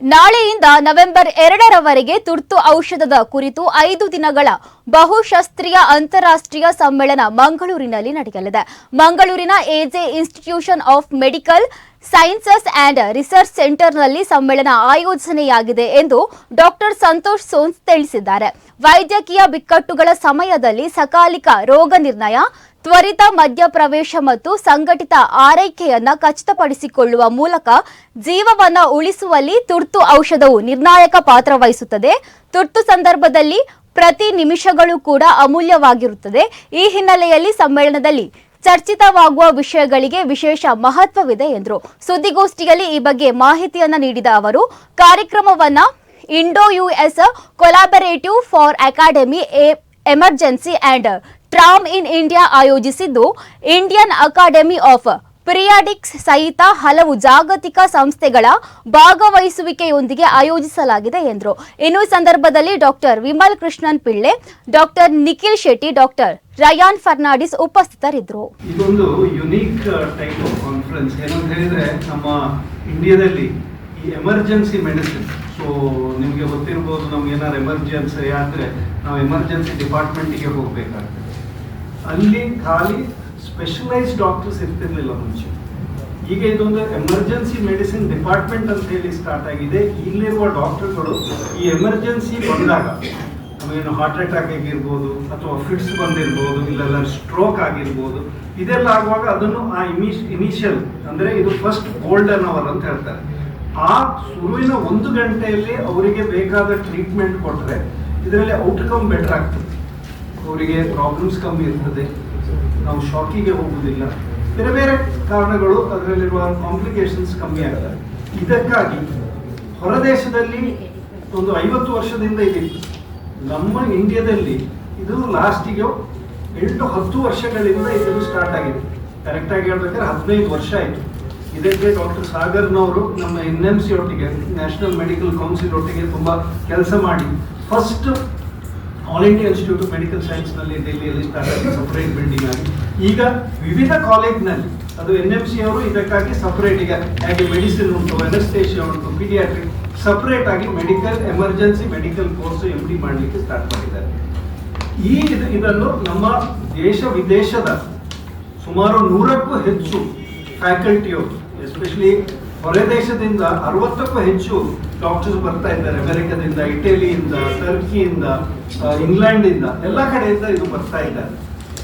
ನಾಳೆಯಿಂದ ನವೆಂಬರ್ ಎರಡರವರೆಗೆ ತುರ್ತು ಔಷಧದ ಕುರಿತು ಐದು ದಿನಗಳ ಬಹುಶಾಸ್ತ್ರೀಯ ಅಂತಾರಾಷ್ಟ್ರೀಯ ಸಮ್ಮೇಳನ ಮಂಗಳೂರಿನಲ್ಲಿ ನಡೆಯಲಿದೆ. ಮಂಗಳೂರಿನ AJ institution of medical sciences and research ಸೆಂಟರ್ನಲ್ಲಿ ಸಮ್ಮೇಳನ ಆಯೋಜನೆಯಾಗಿದೆ ಎಂದು ಡಾಕ್ಟರ್ ಸಂತೋಷ್ ಸೋನ್ಸ್ ತಿಳಿಸಿದ್ದಾರೆ. ವೈದ್ಯಕೀಯ ಬಿಕ್ಕಟ್ಟುಗಳ ಸಮಯದಲ್ಲಿ ಸಕಾಲಿಕ ರೋಗ ನಿರ್ಣಯ ತ್ವರಿತ ಮಧ್ಯಪ್ರವೇಶ ಮತ್ತು ಸಂಘಟಿತ ಆರೈಕೆಯನ್ನ ಖಚಿತಪಡಿಸಿಕೊಳ್ಳುವ ಮೂಲಕ ಜೀವವನ್ನ ಉಳಿಸುವಲ್ಲಿ ತುರ್ತು ಔಷಧವು ನಿರ್ಣಾಯಕ ಪಾತ್ರ ವಹಿಸುತ್ತದೆ. ತುರ್ತು ಸಂದರ್ಭದಲ್ಲಿ ಪ್ರತಿ ನಿಮಿಷಗಳು ಕೂಡ ಅಮೂಲ್ಯವಾಗಿರುತ್ತದೆ. ಈ ಹಿನ್ನೆಲೆಯಲ್ಲಿ ಸಮ್ಮೇಳನದಲ್ಲಿ ಚರ್ಚಿತವಾಗುವ ವಿಷಯಗಳಿಗೆ ವಿಶೇಷ ಮಹತ್ವವಿದೆ ಎಂದರು. ಸುದ್ದಿಗೋಷ್ಠಿಯಲ್ಲಿ ಈ ಬಗ್ಗೆ ಮಾಹಿತಿಯನ್ನ ನೀಡಿದ ಅವರು, ಕಾರ್ಯಕ್ರಮವನ್ನ Indo US collaborative for academy emergency and trauma in India ಆಯೋಜಿಸಿದ್ದು ಇಂಡಿಯನ್ ಅಕಾಡೆಮಿ ಆಫ್ ಪಿರಿಯಾಡಿಕ್ಸ್ ಸಹಿತ ಹಲವು ಜಾಗತಿಕ ಸಂಸ್ಥೆಗಳ ಭಾಗವಹಿಸುವಿಕೆಯೊಂದಿಗೆ ಆಯೋಜಿಸಲಾಗಿದೆ ಎಂದರು. ಇನ್ನು ಸಂದರ್ಭದಲ್ಲಿ doctor Vimal Krishnan Pillai, doctor Nikhil Shetty, doctor Ryan Fernandes ಉಪಸ್ಥಿತರಿದ್ದರು. ಇದೊಂದು ಯುನೀಕ್ ಟೈಪ್ ಆಫ್ ಕಾನ್ಫರೆನ್ಸ್ ಏನಂತ ಹೇಳಿದ್ರೆ ನಮ್ಮ ಇಂಡಿಯಾದಲ್ಲಿ ಈ ಎಮರ್ಜೆನ್ಸಿ ಮೆಡಿಸಿನ್ ಸೊ ನಿಮಗೆ ಗೊತ್ತಿರ್ಬೋದು ನಮ್ಗೆ ಏನಾದ್ರು ಎಮರ್ಜೆನ್ಸಿ ಆದರೆ ನಾವು ಎಮರ್ಜೆನ್ಸಿ ಡಿಪಾರ್ಟ್ಮೆಂಟಿಗೆ ಹೋಗಬೇಕಾಗ್ತದೆ. ಅಲ್ಲಿ ಖಾಲಿ ಸ್ಪೆಷಲೈಸ್ಡ್ ಡಾಕ್ಟರ್ಸ್ ಇರ್ತಿರ್ಲಿಲ್ಲ ಮುಂಚೆ. ಈಗ ಇದೊಂದು ಎಮರ್ಜೆನ್ಸಿ ಮೆಡಿಸಿನ್ ಡಿಪಾರ್ಟ್ಮೆಂಟ್ ಅಂತ ಹೇಳಿ ಸ್ಟಾರ್ಟ್ ಆಗಿದೆ. ಇಲ್ಲಿರುವ ಡಾಕ್ಟರ್ಗಳು ಈ ಎಮರ್ಜೆನ್ಸಿ ಬಂದಾಗ ನಮಗೇನು ಹಾರ್ಟ್ ಅಟ್ಯಾಕ್ ಆಗಿರ್ಬೋದು ಅಥವಾ ಫಿಟ್ಸ್ ಬಂದಿರ್ಬೋದು, ಇಲ್ಲೆಲ್ಲ ಸ್ಟ್ರೋಕ್ ಆಗಿರ್ಬೋದು, ಇದೆಲ್ಲ ಆಗುವಾಗ ಅದನ್ನು ಆ ಇಮಿಷ್ ಇನಿಷಿಯಲ್ ಅಂದರೆ ಇದು ಫಸ್ಟ್ ಗೋಲ್ಡನ್ ಅವರ್ ಅಂತ ಹೇಳ್ತಾರೆ. ಆ ಶುರುವಿನ ಒಂದು ಗಂಟೆಯಲ್ಲಿ ಅವರಿಗೆ ಬೇಕಾದ ಟ್ರೀಟ್ಮೆಂಟ್ ಕೊಟ್ಟರೆ ಇದರಲ್ಲಿ ಔಟ್ಕಮ್ ಬೆಟರ್ ಆಗ್ತದೆ. ಅವರಿಗೆ ಪ್ರಾಬ್ಲಮ್ಸ್ ಕಮ್ಮಿ ಇರ್ತದೆ. ನಾವು ಶಾಕಿಗೆ ಹೋಗುವುದಿಲ್ಲ ಬೇರೆ ಬೇರೆ ಕಾರಣಗಳು ಅದರಲ್ಲಿರುವ ಕಾಂಪ್ಲಿಕೇಶನ್ಸ್ ಕಮ್ಮಿ ಆಗ್ತದೆ. ಇದಕ್ಕಾಗಿ ಹೊರದೇಶದಲ್ಲಿ ಒಂದು ಐವತ್ತು ವರ್ಷದಿಂದ ಇದಿತ್ತು ನಮ್ಮ ಇಂಡಿಯಾದಲ್ಲಿ ಇದು ಲಾಸ್ಟಿಗೆ ಎಂಟು ಹತ್ತು ವರ್ಷಗಳಿಂದ ಇದನ್ನು ಸ್ಟಾರ್ಟ್ ಆಗಿದೆ. ಕರೆಕ್ಟಾಗಿ ಹೇಳ್ಬೇಕಾದ್ರೆ ಹದಿನೈದು ವರ್ಷ ಆಯಿತು. ಇದಕ್ಕೆ ಡಾಕ್ಟರ್ ಸಾಗರ್ನವರು ನಮ್ಮ ಎನ್ ಎಂ ಸಿ ಒಟ್ಟಿಗೆ ನ್ಯಾಷನಲ್ ಮೆಡಿಕಲ್ ಕೌನ್ಸಿಲ್ ಒಟ್ಟಿಗೆ ತುಂಬ ಕೆಲಸ ಮಾಡಿ. First all India institute of medical ಸೈನ್ಸ್ನಲ್ಲಿ ಡೆಲ್ಲಿಯಲ್ಲಿ ಸ್ಟಾರ್ಟ್ ಆಗಿ ಸಪರೇಟ್ ಬಿಲ್ಡಿಂಗ್ ಆಗಿ. ಈಗ ವಿವಿಧ ಕಾಲೇಜ್ನಲ್ಲಿ ಅದು ಎನ್ ಎಂ ಸಿ ಅವರು ಇದಕ್ಕಾಗಿ ಸಪರೇಟ್ ಈಗ ಹೇಗೆ ಮೆಡಿಸಿನ್ ಉಂಟು ಅನಸ್ತೇಷಿಯಾ ಉಂಟು ಪೀಡಿಯಾಟ್ರಿಕ್ ಸಪರೇಟ್ ಆಗಿ medical emergency medical course M D ಮಾಡಲಿಕ್ಕೆ ಸ್ಟಾರ್ಟ್ ಮಾಡಿದ್ದಾರೆ. ಈ ಇದು- ಇದನ್ನು ನಮ್ಮ ದೇಶ ವಿದೇಶದ ಸುಮಾರು ನೂರಕ್ಕೂ ಹೆಚ್ಚು ಫ್ಯಾಕಲ್ಟಿಯವರು ಎಸ್ಪೆಷಲಿ ಹೊರ ದೇಶದಿಂದ ಅರವತ್ತಕ್ಕೂ ಹೆಚ್ಚು ಡಾಕ್ಟರ್ಸ್ ಬರ್ತಾ ಇದ್ದಾರೆ. ಅಮೆರಿಕದಿಂದ, ಇಟಲಿಯಿಂದ ಟರ್ಕಿಯಿಂದ ಇಂಗ್ಲೆಂಡಿಂದ ಎಲ್ಲ ಕಡೆಯಿಂದ ಇದು ಬರ್ತಾ ಇದ್ದಾರೆ.